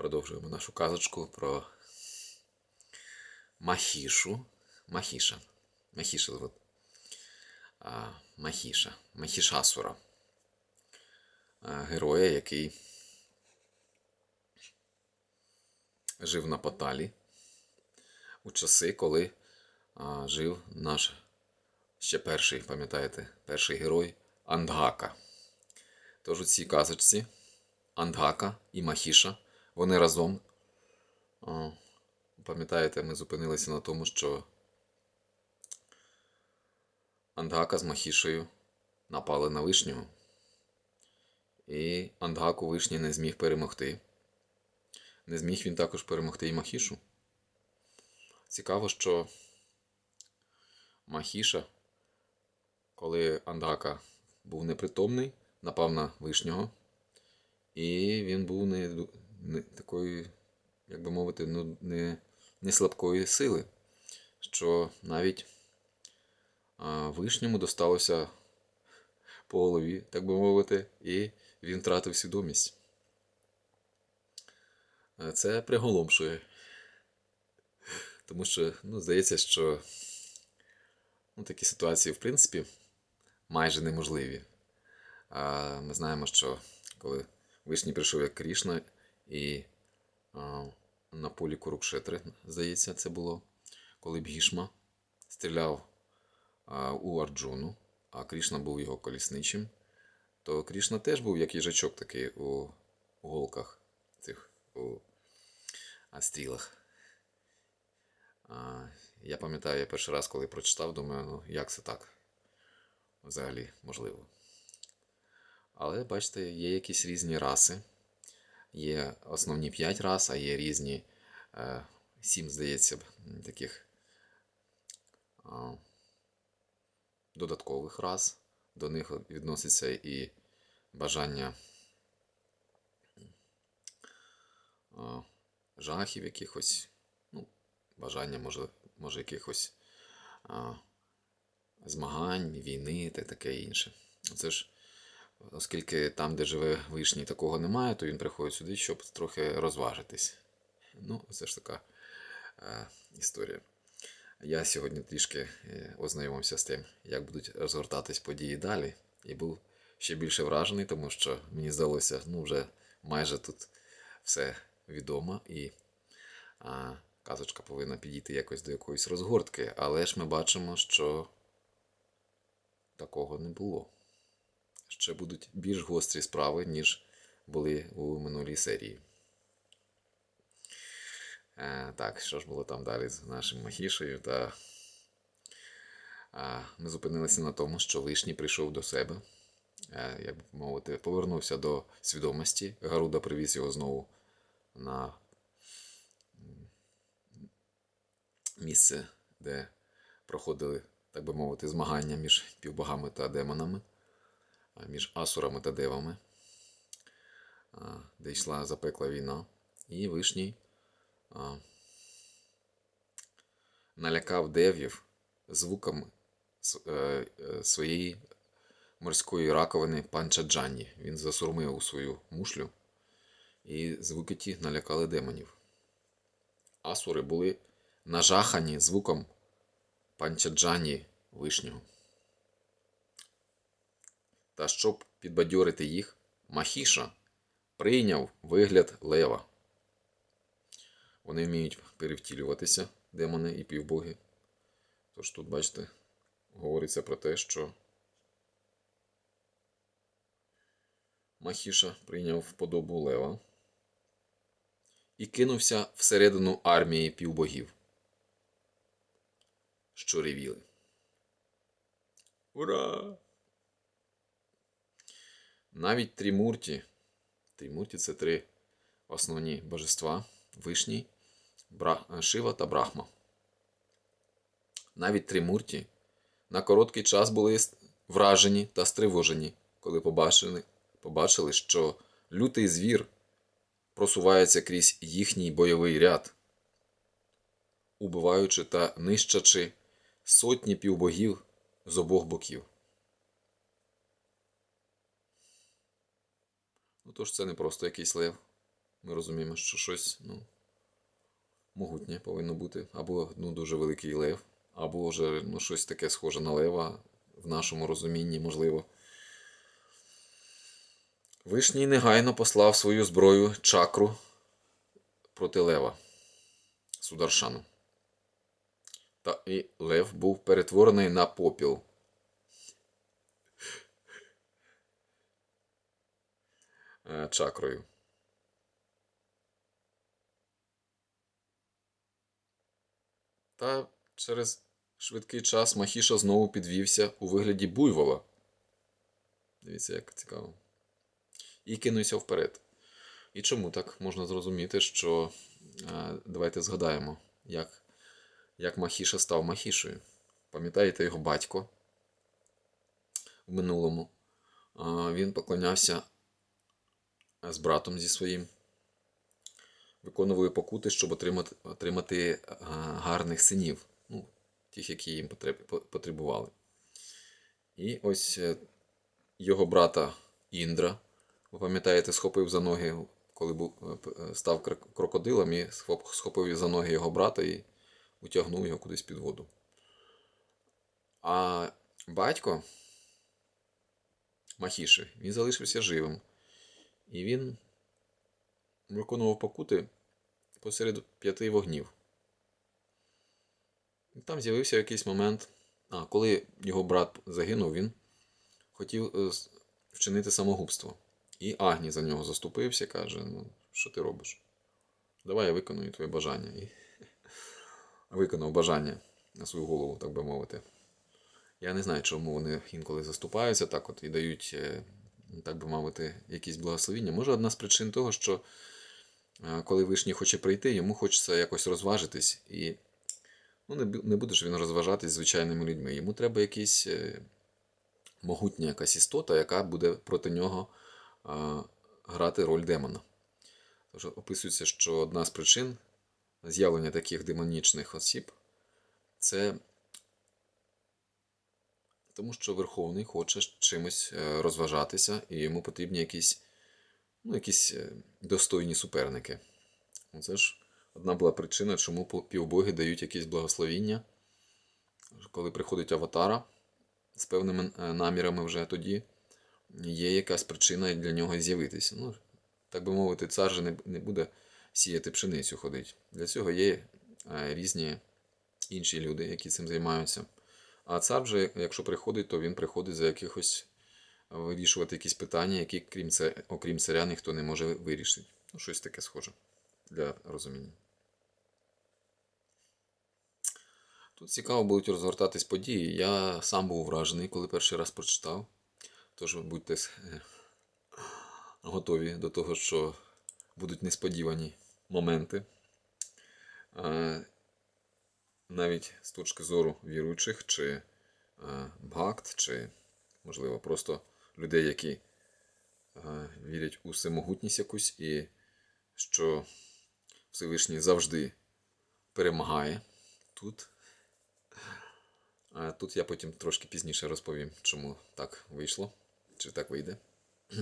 Продовжуємо нашу казочку про Махішу. Махіша. Махіша звуть. Махіша. Махішасура. Героя, який жив на Паталі у часи, коли жив наш ще перший, пам'ятаєте, перший герой Андгака. Тож у цій казочці Андгака і Махіша, вони разом. Пам'ятаєте, ми зупинилися на тому, що Андгака з Махішею напали на вишнього. І Андгаку вишні не зміг перемогти. Не зміг він також перемогти і Махішу. Цікаво, що Махіша, коли Андгака був непритомний, напав на вишнього. І він був не такої, як би мовити, ну, не, не слабкої сили, що навіть а, вишньому досталося по голові, так би мовити, і він втратив свідомість. Це приголомшує. Тому що, ну, здається, що ну, такі ситуації, в принципі, майже неможливі. А ми знаємо, що коли Вишній прийшов як Крішна, і а, на полі Курукшетри, здається, це було, коли Бгішма стріляв а, у Арджуну, а Крішна був його колісничим, то Крішна теж був як їжачок такий у голках цих у а, стрілах. А, я пам'ятаю, я перший раз, коли прочитав, думаю, ну як це так взагалі можливо. Але бачите, є якісь різні раси. Є основні 5 рас, а є різні е, 7, здається, б, таких додаткових рас. До них відноситься і бажання жахів якихось, ну, бажання, може, може якихось змагань, війни та таке інше. Це ж Оскільки там, де живе вишній, такого немає, то він приходить сюди, щоб трохи розважитись. Ну, це ж така е, історія. Я сьогодні трішки е, ознайомився з тим, як будуть розгортатись події далі, і був ще більше вражений, тому що мені здалося, ну, вже майже тут все відомо, і а, казочка повинна підійти якось до якоїсь розгортки, але ж ми бачимо, що такого не було ще будуть більш гострі справи, ніж були у минулій серії. Е, так, що ж було там далі з нашим Махішею? Та, е, ми зупинилися на тому, що Вишній прийшов до себе, е, як би мовити, повернувся до свідомості. Гаруда привіз його знову на місце, де проходили, так би мовити, змагання між півбогами та демонами між асурами та девами, де йшла запекла війна, і вишній налякав дев'їв звуком е, е, своєї морської раковини панчаджані. Він засурмив у свою мушлю, і звуки ті налякали демонів. Асури були нажахані звуком панчаджані вишнього. Та щоб підбадьорити їх, Махіша прийняв вигляд лева. Вони вміють перевтілюватися, демони і півбоги. Тож тут, бачите, говориться про те, що Махіша прийняв подобу лева і кинувся всередину армії півбогів, що ревіли. Ура! Навіть Трімурті, Трімурті це три основні божества Вишній. Шива та Брахма. Навіть Трімурті на короткий час були вражені та стривожені, коли побачили, побачили, що лютий звір просувається крізь їхній бойовий ряд, убиваючи та нищачи сотні півбогів з обох боків. Ну, тож це не просто якийсь лев. ми розуміємо, що щось ну, могутнє повинно бути. Або ну, дуже великий лев, або вже ну, щось таке схоже на лева в нашому розумінні, можливо. Вишній негайно послав свою зброю чакру проти лева Сударшану. Та і лев був перетворений на попіл. Чакрою. Та через швидкий час Махіша знову підвівся у вигляді буйвола. Дивіться, як цікаво. І кинувся вперед. І чому так можна зрозуміти, що е, давайте згадаємо, як, як Махіша став Махішою. Пам'ятаєте його батько в минулому? Е, він поклонявся з братом зі своїм. Виконували покути, щоб отримати, отримати е, гарних синів, ну, тих, які їм потребували. І ось е, його брата Індра, ви пам'ятаєте, схопив за ноги, коли е, став крокодилом, і схоп- схопив за ноги його брата і утягнув його кудись під воду. А батько Махіши, він залишився живим. І він виконував покути посеред п'яти вогнів. І Там з'явився якийсь момент. А, коли його брат загинув, він хотів е, вчинити самогубство. І Агні за нього заступився, каже: ну, що ти робиш? Давай я виконую твоє бажання. І виконав бажання на свою голову, так би мовити. Я не знаю, чому вони інколи заступаються так от і дають, е, так би мовити, якісь благословіння. Може, одна з причин того, що е, коли вишній хоче прийти, йому хочеться якось розважитись. І ну, не, бу- буде ж він розважатись звичайними людьми. Йому треба якийсь е, могутня якась істота, яка буде проти нього е, грати роль демона. Тож описується, що одна з причин з'явлення таких демонічних осіб це тому що Верховний хоче чимось е, розважатися, і йому потрібні якісь, ну, якісь е, достойні суперники. Це ж одна була причина, чому півбоги дають якісь благословіння. Коли приходить аватара з певними е, намірами вже тоді є якась причина для нього з'явитися. Ну, так би мовити, цар же не, буде сіяти пшеницю ходить. Для цього є різні інші люди, які цим займаються. А цар вже, якщо приходить, то він приходить за якихось е, вирішувати якісь питання, які, крім це, окрім царя, ніхто не може вирішити. Ну, щось таке схоже для розуміння. Тут цікаво будуть розгортатись події. Я сам був вражений, коли перший раз прочитав. Тож будьте е, готові до того, що будуть несподівані моменти. Навіть з точки зору віруючих, чи е, бхакт, чи, можливо, просто людей, які е, вірять у всемогутність якусь, і що Всевишній завжди перемагає тут. А тут я потім трошки пізніше розповім, чому так вийшло, чи так вийде.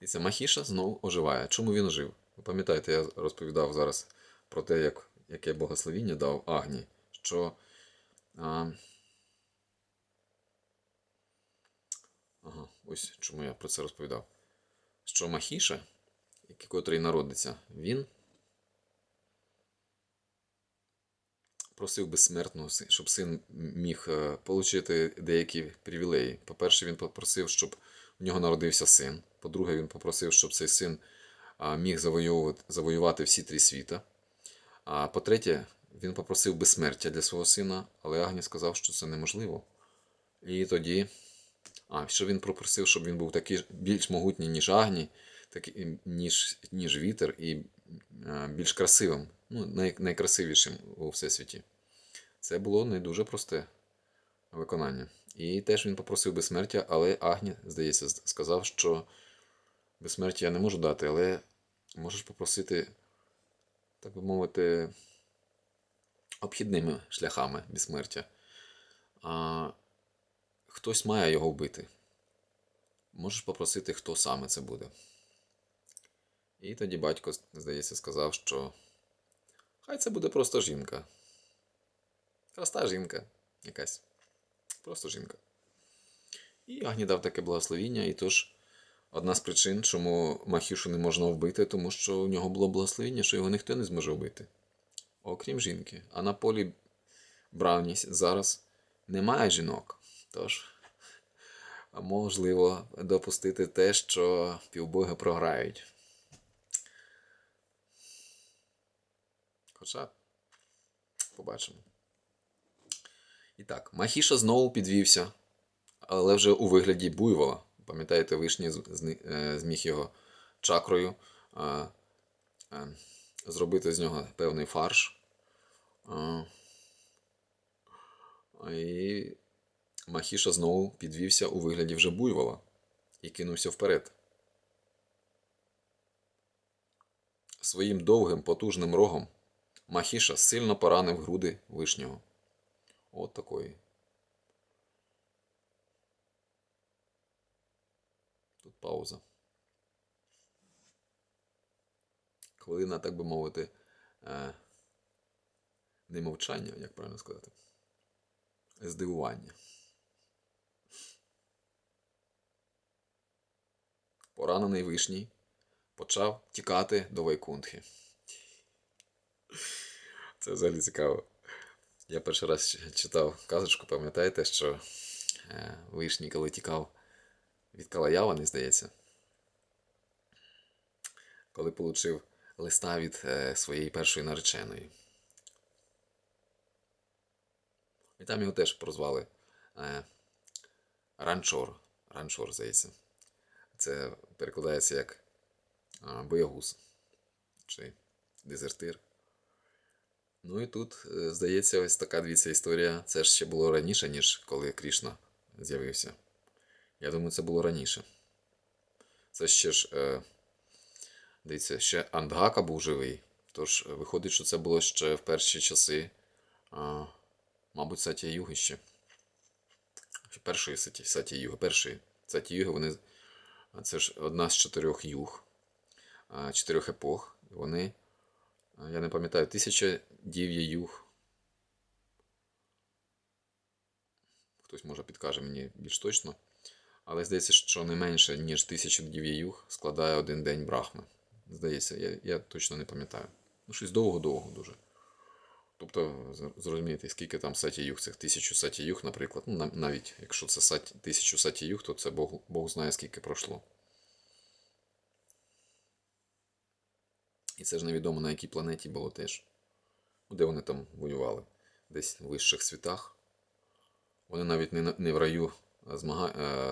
І це Махіша знову оживає. Чому він ожив? Ви пам'ятаєте, я розповідав зараз про те, як, яке богословіння дав Агні, що. А, ага, ось чому я про це розповідав. Що Махіша, який котрий народиться, він просив безсмертного, щоб син міг е, отримати деякі привілеї. По-перше, він попросив, щоб в нього народився син. По-друге, він попросив, щоб цей син міг завоювати всі три світа. А по-третє, він попросив безсмертя для свого сина, але Агні сказав, що це неможливо. І тоді. А, що він попросив, щоб він був такий більш могутній, ніж Агні, такий, ніж, ніж вітер, і е, більш красивим, ну, най, найкрасивішим у всесвіті. Це було не дуже просте виконання. І теж він попросив безсмертя, але Агні, здається, сказав, що безсмертя я не можу дати, але можеш попросити, так би мовити, обхідними шляхами безсмертя. А, хтось має його вбити. Можеш попросити, хто саме це буде. І тоді батько, здається, сказав, що хай це буде просто жінка. Проста жінка якась. Просто жінка. І Агні дав таке благословіння, і тож одна з причин, чому Махішу не можна вбити, тому що у нього було благословіння, що його ніхто не зможе вбити. Окрім жінки. А на полі Брауні зараз немає жінок. Тож можливо допустити те, що півбоги програють. Хоча побачимо. І так, Махіша знову підвівся, але вже у вигляді буйвола. Пам'ятаєте, вишні е, зміг його чакрою зробити з нього певний фарш. І Махіша знову підвівся у вигляді вже буйвола і кинувся вперед. Своїм довгим потужним рогом Махіша сильно поранив груди вишнього. От такої. Тут пауза. Хвилина, так би мовити, е, не мовчання, як правильно сказати. Здивування. Поранений вишній почав тікати до Вайкунтхи. Це взагалі цікаво. Я перший раз читав казочку, пам'ятаєте, що е, вишній, коли тікав від Калаявани, здається, коли отримав листа від е, своєї першої нареченої. І там його теж прозвали е, Ранчор. Ранчор, здається. Це перекладається як е, боягуз чи дезертир. Ну і тут, здається, ось така дивіться історія. Це ж ще було раніше, ніж коли Крішна з'явився. Я думаю, це було раніше. Це ще ж, е, дивіться, ще Андгака був живий. Тож е, виходить, що це було ще в перші часи, а, мабуть, Сатія Юги ще. Першої Саті, Сатія Юги. Першої Саті Юги, вони. Це ж одна з чотирьох юг, чотирьох епох. Вони Я не пам'ятаю, тисяча дів'я юг. Хтось може підкаже мені більш точно. Але здається, що не менше, ніж тисяча дів'я юг складає один день брахми. Здається, я, я точно не пам'ятаю. Ну, щось довго-довго дуже. Тобто, зрозумієте, скільки там саті юг, цих тисячу саті юг, наприклад. Ну, навіть якщо це саті, тисячу саті юг, то це Бог, Бог знає, скільки пройшло. І це ж невідомо на якій планеті було теж. Де вони там воювали? Десь в вищих світах. Вони навіть не, не в раю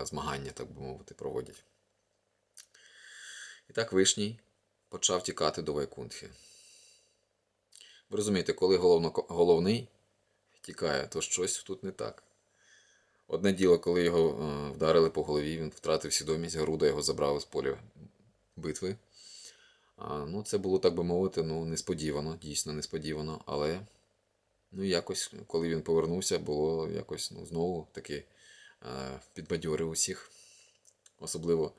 змагання, так би мовити, проводять. І так Вишній почав тікати до Вайкунтхи. Ви розумієте, коли головно, головний тікає, то щось тут не так. Одне діло, коли його е, вдарили по голові, він втратив свідомість, Гаруда його забрали з поля битви. А, ну, це було, так би мовити, ну, несподівано, дійсно несподівано, але ну, якось, коли він повернувся, було якось ну, знову таки е, підбадьорив усіх, особливо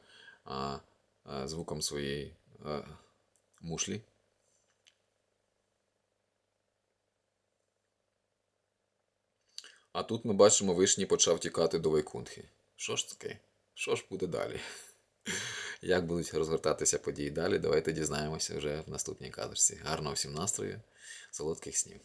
е, е, звуком своєї е, мушлі. А тут ми бачимо, вишній почав тікати до Вайкунтхи. Що ж таке? Що ж буде далі? Як будуть розгортатися події далі, давайте дізнаємося вже в наступній кадрці. Гарного всім настрою, солодких снів.